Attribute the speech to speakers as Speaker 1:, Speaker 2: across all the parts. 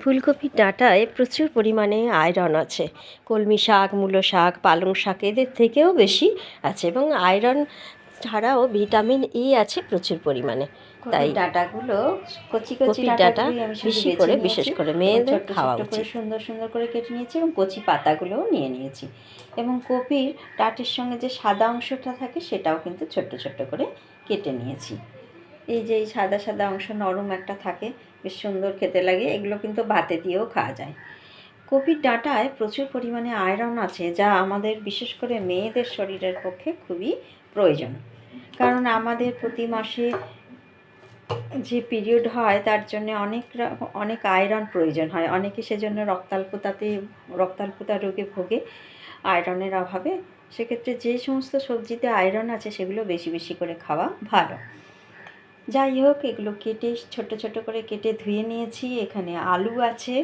Speaker 1: ফুলকপির ডাঁটায় প্রচুর পরিমাণে আয়রন আছে। কলমি শাক মূলো শাক পালং শাক এদের থেকেও বেশি আছে এবং আয়রন ছাড়াও ভিটামিন ই আছে প্রচুর পরিমাণে। তাই
Speaker 2: ডাটাগুলো কচি কচি
Speaker 1: ডাঁটা বেশি করে বিশেষ করে মেয়েদের খাওয়া উচিত।
Speaker 2: সুন্দর সুন্দর করে কেটে নিয়েছি এবং কচি পাতাগুলোও নিয়ে নিয়েছি। এবং কপির ডাটের সঙ্গে যে সাদা অংশটা থাকে সেটাও কিন্তু ছোট্ট ছোট্ট করে কেটে নিয়েছি। এই যে এই সাদা সাদা অংশ নরম একটা থাকে বেশ সুন্দর খেতে লাগে। এগুলো কিন্তু ভাতে দিয়েও খাওয়া যায়। কপির ডাঁটায় প্রচুর পরিমাণে আয়রন আছে, যা আমাদের, বিশেষ করে মেয়েদের শরীরের পক্ষে খুবই প্রয়োজন। কারণ আমাদের প্রতি মাসে যে পিরিয়ড হয়, তার জন্য অনেক অনেক আয়রন প্রয়োজন হয়। অনেকে সেজন্য রক্তাল্পতাতে, রক্তাল্পতা রোগে ভোগে আয়রনের অভাবে। সেক্ষেত্রে যে সমস্ত সবজিতে আয়রন আছে, সেগুলো বেশি বেশি করে খাওয়া ভালো। যাই হোক, এগুলো কেটে ছোট ছোট করে কেটে ধুয়ে নিয়েছি। এখানে আলু আছে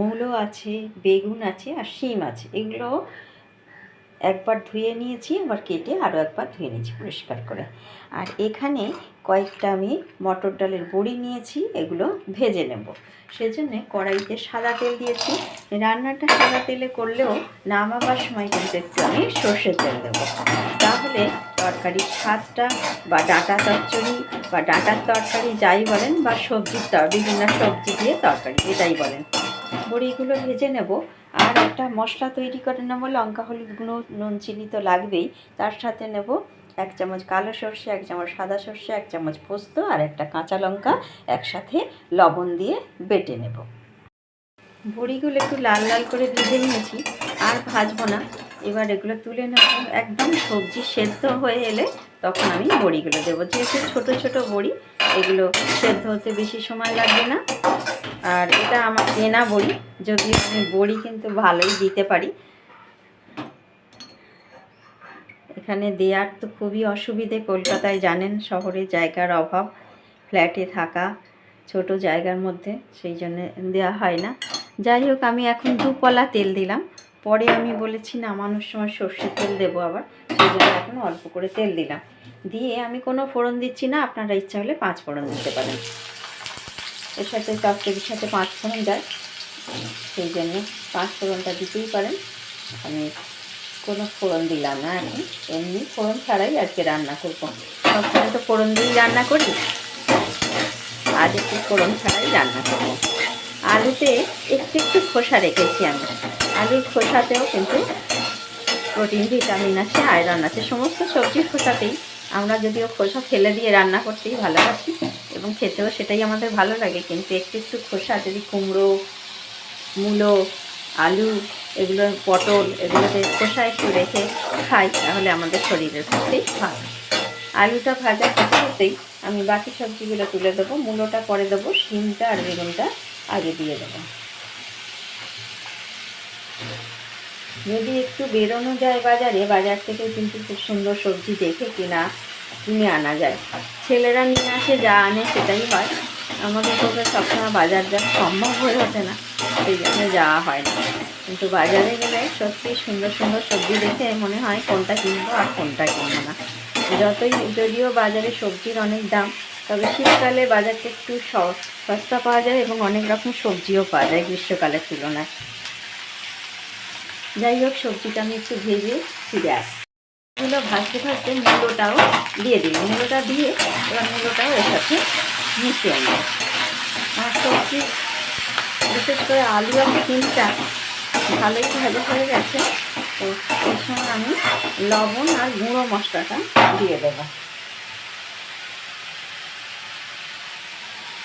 Speaker 2: মূলো আছে, বেগুন আছে আর শিম আছে। এগুলো একবার ধুয়ে নিয়েছি, আবার কেটে আরও একবার ধুয়ে নিয়েছি পরিষ্কার করে। আর এখানে কয়েকটা আমি মটর ডালের বড়ি নিয়েছি, এগুলো ভেজে নেব। সেজন্য কড়াইতে সাদা তেল দিয়েছি। রান্নাটা সাদা তেলে করলেও নামাবার সময় কিন্তু একটু আমি সর্ষের তেল দেবো। তাহলে তরকারির স্বাদটা বা ডাঁটা চচ্চড়ি বা ডাঁটার তরকারি যাই বলেন বা সবজির বিভিন্ন সবজি দিয়ে তরকারি, এটাই বলেন। বড়িগুলো ভেজে নেব। আর একটা মশলা তৈরি করে নেব, লঙ্কা, হলুদ গুঁড়ো, নুন, চিনি তো লাগবেই। তার সাথে নেব এক চামচ কালো সর্ষে, এক চামচ সাদা সর্ষে, এক চামচ পোস্ত আর একটা কাঁচা লঙ্কা একসাথে লবণ দিয়ে বেটে নেব। বড়িগুলো একটু লাল লাল করে ভেজে নিয়েছি, আর ভাজবো না। এবার এগুলো তুলে নেব। একদম সবজি সেদ্ধ হয়ে এলে তখন আমি বড়িগুলো দেবো। যেহেতু ছোট ছোট বড়ি এগুলো সেদ্ধ হতে বেশি সময় লাগবে না। আর এটা আমার কেনা বড়ি। যদি আমি বড়ি কিন্তু ভালোই দিতে পারি। এখানে দেওয়ার তো খুবই অসুবিধে। কলকাতায় জানেন, শহরে জায়গার অভাব, ফ্ল্যাটে থাকা, ছোট জায়গার মধ্যে, সেই জন্য দেওয়া হয় না। যাই হোক, আমি এখন দুপলা তেল দিলাম। পরে আমি বলেছি, নামানোর সময় সর্ষে তেল দেবো আবার। সেই জন্য এখন অল্প করে তেল দিলাম। দিয়ে আমি কোনো ফোড়ন দিচ্ছি না। আপনারা ইচ্ছা হলে পাঁচ ফোড়ন দিতে পারেন। এর সাথে চচ্চড়ির সাথে পাঁচ ফোড়ন যায় সেই জন্য পাঁচ ফোড়নটা দিতেই পারেন। আমি কোনো ফোড়ন দিলাম না এখন এমনি ফোড়ন ছাড়াই আজকে রান্না করব। সবসময় তো ফোড়ন দিয়েই রান্না করি। আজ একটু ফোড়ন ছাড়াই রান্না করব। আলুতে একটু একটু খোসা রেখেছি আমি। আলুর খোসাতেও কিন্তু প্রোটিন, ভিটামিন আছে, আয়রন আছে, সমস্ত সবজির খোসাতেই আমরা যদিও খোসা ফেলে দিয়ে রান্না করতেই ভালোবাসি এবং খেতেও সেটাই আমাদের ভালো লাগে। কিন্তু একটু একটু খোসা, যদি কুমড়ো, মূলো, আলু, এগুলো পটল এগুলোতে খোসা একটু রেখে খাই, তাহলে আমাদের শরীরের পক্ষেই ভালো। আলুটা ভাজা হতে হতেই আমি বাকি সবজিগুলো তুলে দেবো, মূলোটা পরে দেবো, শিমটা আর বেগুনটা আগে দিয়ে দেবো। যদি একটু বেরোনো যায় বাজারে, বাজার থেকে কিন্তু খুব সুন্দর সবজি দেখে কিনা কিনে আনা যায়। ছেলেরা নিয়ে আসে, যা আনে সেটাই হয়। আমাদের পক্ষে সবসময় বাজার যাওয়া সম্ভব হয়ে ওঠে না। সেই জন্য যাওয়া হয় না। কিন্তু বাজারে গেলে সত্যি সুন্দর সুন্দর সবজি দেখে মনে হয় কোনটা কিনবো আর কোনটা কিনবো না। যতই যদিও বাজারে সবজির অনেক দাম, তবে শীতকালে বাজারটা একটু সস্তা পাওয়া যায় এবং অনেক রকম সবজিও পাওয়া যায় গ্রীষ্মকালের তুলনায়। যাই হোক, সবজিটা আমি একটু ভেজে ফিরে আসি এগুলো ভাজতে ভাজতে মূলোটাও দিয়ে দিই। মূলোটা দিয়ে এবার মূলোটাও এর সাথে মিশিয়ে নেব। আর সবজি, বিশেষ করে আলু আর ডিমটা ভালোই ভাজা হয়ে গেছে। তো এই সময় আমি লবণ আর গুঁড়ো মশলাটা দিয়ে দেবো।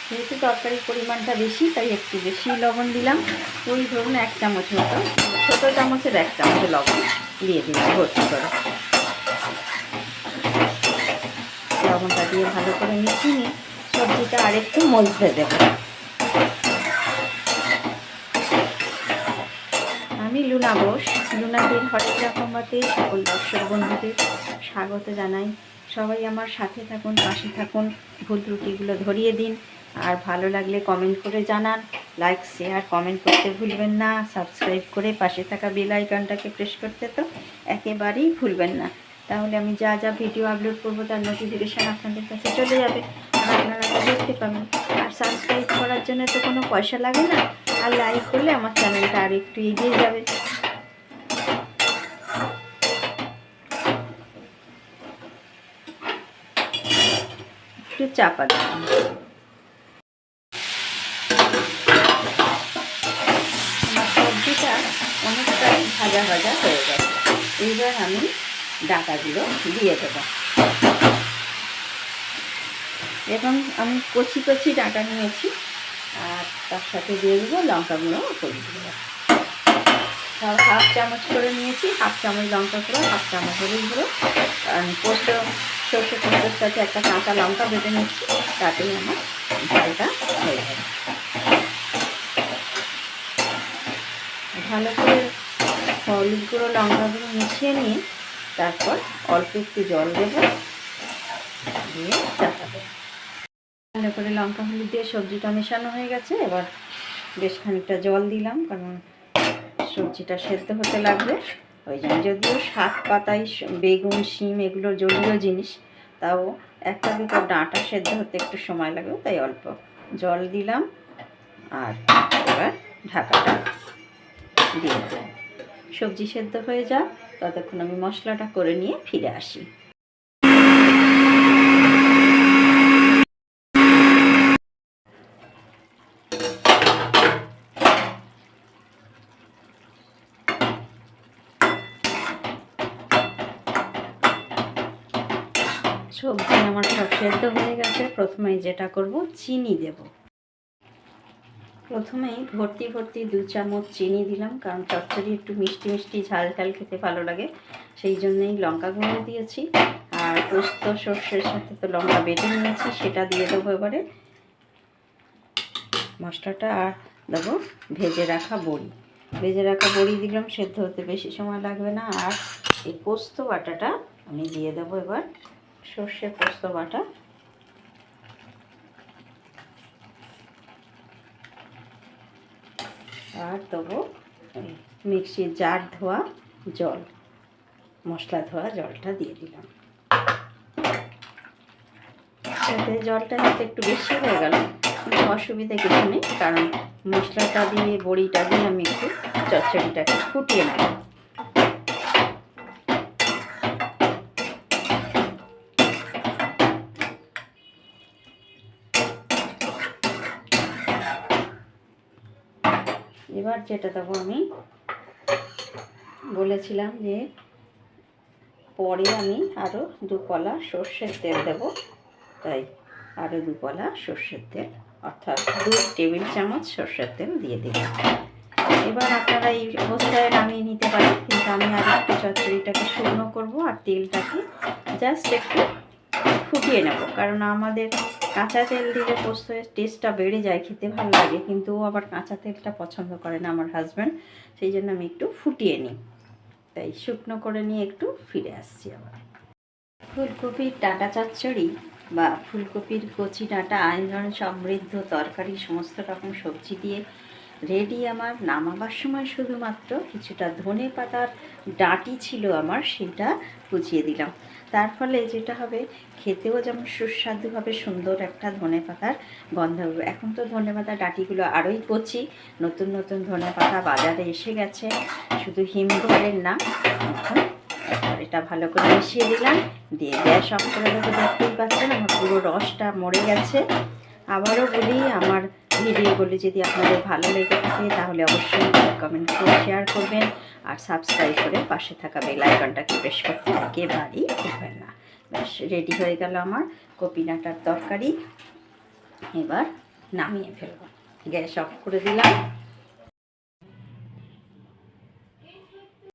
Speaker 2: যেহেতু তরকারির পরিমাণটা বেশি, তাই একটু বেশি লবণ দিলাম। ওই ধরুন এক চামচ মতো, ছোটো চামচের এক চামচ লবণ দিয়ে দিলাম, ভর্তি করে। দিয়ে ভালো করে মিশিয়ে নিয়ে সবজিটা আরেকটু মজতে দেব। আমি লুনা বোস। লুনাদের হরেক রকমাতে সকল দর্শক বন্ধুদের স্বাগত জানাই। সবাই আমার সাথে থাকুন, পাশে থাকুন, ভুল ত্রুটিগুলো ধরিয়ে দিন। আর ভালো লাগলে কমেন্ট করে জানান লাইক শেয়ার কমেন্ট করতে ভুলবেন না। সাবস্ক্রাইব করে পাশে থাকা বেল আইকনটাকে প্রেস করতে তো একেবারেই ভুলবেন না। তাহলে আমি যা যা ভিডিও আপলোড করব তার নোটিফিকেশান আপনাদের কাছে চলে যাবে। আর আপনারা দেখতে পাবেন। আর সাবস্ক্রাইব করার জন্য তো কোনো পয়সা লাগে না। আর লাইক করলে আমার চ্যানেলটা আর একটু এগিয়ে যাবে। একটু চাপা দিলাম আমার সবজিটা অনেকটা ভাজা ভাজা হয়ে গেছে। এইবার আমি ডাটাগুলো দিয়ে দেবো। এবং আমি কচি কচি ডাটা নিয়েছি, আর তার সাথে দিয়ে দেবো লঙ্কাগুলো হলুদ গুঁড়ো। সব হাফ চামচ করে নিয়েছি, হাফ চামচ লঙ্কা গুঁড়ো, হাফ চামচ হলুদ গুঁড়ো। আর পোস্ত, সর্ষে পোস্তর সাথে একটা কাঁচা লঙ্কা বেটে নিচ্ছি, তাতেই আমার ঝালটা হয়ে যাবে ভালো করে হলুদ গুঁড়ো, লঙ্কা গুঁড়ো মিশিয়ে নিয়ে তারপর অল্প একটু জল দেবো। দিয়ে চাপাবো। করে লঙ্কা হলুদ দিয়ে সবজিটা মেশানো হয়ে গেছে। এবার বেশ খানিকটা জল দিলাম, কারণ সবজিটা সেদ্ধ হতে লাগবে। ওই জন্য যদিও শাক পাতায় বেগুন, শিম এগুলো জলীয় জিনিস, তাও একটা দুটো ডাঁটা সেদ্ধ হতে একটু সময় লাগবে তাই অল্প জল দিলাম। আর এবার ঢাকাটা দিয়ে সবজি সেদ্ধ হয়ে যা ততক্ষণ আমি মশলাটা করে নিয়ে ফিরে আসি। সবজি আমার সব সেদ্ধ হয়ে গেছে। প্রথমে যেটা করব, চিনি দেব। প্রথমেই ভর্তি ভর্তি দু চামচ চিনি দিলাম, কারণ চচ্চড়ি একটু মিষ্টি মিষ্টি ঝাল ঝাল খেতে ভালো লাগে। সেই জন্যই লঙ্কা গুঁড়ো দিয়েছি। আর পোস্ত সর্ষের সাথে তো লঙ্কা বেটে নিয়েছি, সেটা দিয়ে দেবো এবারে। মশলাটা আর দেবো ভেজে রাখা বড়ি। ভেজে রাখা বড়ি দিলাম, সেদ্ধ হতে বেশি সময় লাগবে না। আর এই পোস্ত বাটাটা আমি দিয়ে দেবো এবার সর্ষে পোস্ত বাটা। আর দেবো মিক্সির জার ধোয়া জল, মশলা ধোয়া জলটা দিয়ে দিলাম। সাথে জলটা হয়তো একটু বেশি হয়ে গেল অসুবিধা কিছু নেই, কারণ মশলাটা দিয়ে, বড়িটা দিয়ে আমি একটু চচ্চড়িটাকে ফুটিয়ে নেব। এবার যেটা দেবো আমি, বলেছিলাম যে পরে আমি আরও দু কলা সর্ষের তেল দেব, তাই আরও দু কলা সর্ষের তেল, অর্থাৎ দু টেবিল চামচ সর্ষের তেল দিয়ে দিলাম। এবার আপনারা এই অবস্থায় নামিয়ে নিতে পারেন, কিন্তু আমি আর একটু চচ্চড়িটাকে শুকনো করব আর তেলটাকে জাস্ট একটু ফুটিয়ে নেব। কারণ আমাদের কাঁচা তেল দিলে পোস্তের টেস্টটা বেড়ে যায়, খেতে ভালো লাগে। কিন্তু ও আবার কাঁচা তেলটা পছন্দ করে না আমার হাজব্যান্ড সেই জন্য আমি একটু ফুটিয়ে নিই। তাই শুকনো করে নিয়ে একটু ফিরে আসছি আবার। ফুলকপির ডাঁটা চচ্চড়ি বা ফুলকপির কচি ডাঁটা আয়রন সমৃদ্ধ তরকারি, সমস্ত রকম সবজি দিয়ে রেডি আমার নামাবার সময় শুধুমাত্র কিছুটা ধনে পাতার ডাঁটি ছিল আমার, সেটা কুচিয়ে দিলাম। তার ফলে যেটা হবে, খেতেও যেমন সুস্বাদু হবে সুন্দর একটা ধনে পাতার গন্ধ হবে এখন তো ধনে পাতার ডাঁটিগুলো আরোই কচি নতুন নতুন ধনে পাতা বাজারে এসে গেছে। শুধু হিমঘরের না, এখন এটা ভালো করে মিশিয়ে দিলাম, দিয়ে গ্যাস অফ করে দেখতেই পাচ্ছেন আমার পুরো রসটা মরে গেছে। আবারও বলি, আমার ভিডিওগুলি যদি আপনাদের ভালো লেগে থাকে, তাহলে অবশ্যই কমেন্ট করে শেয়ার করবেন। আর সাবস্ক্রাইব করে পাশে থাকা বেল আইকনটাকে প্রেস করতে একেবারেই ভুলবেন না। ব্যাস রেডি হয়ে গেল আমার কপিনাটার তরকারি। এবার নামিয়ে ফেলব। গ্যাস অফ করে দিলাম।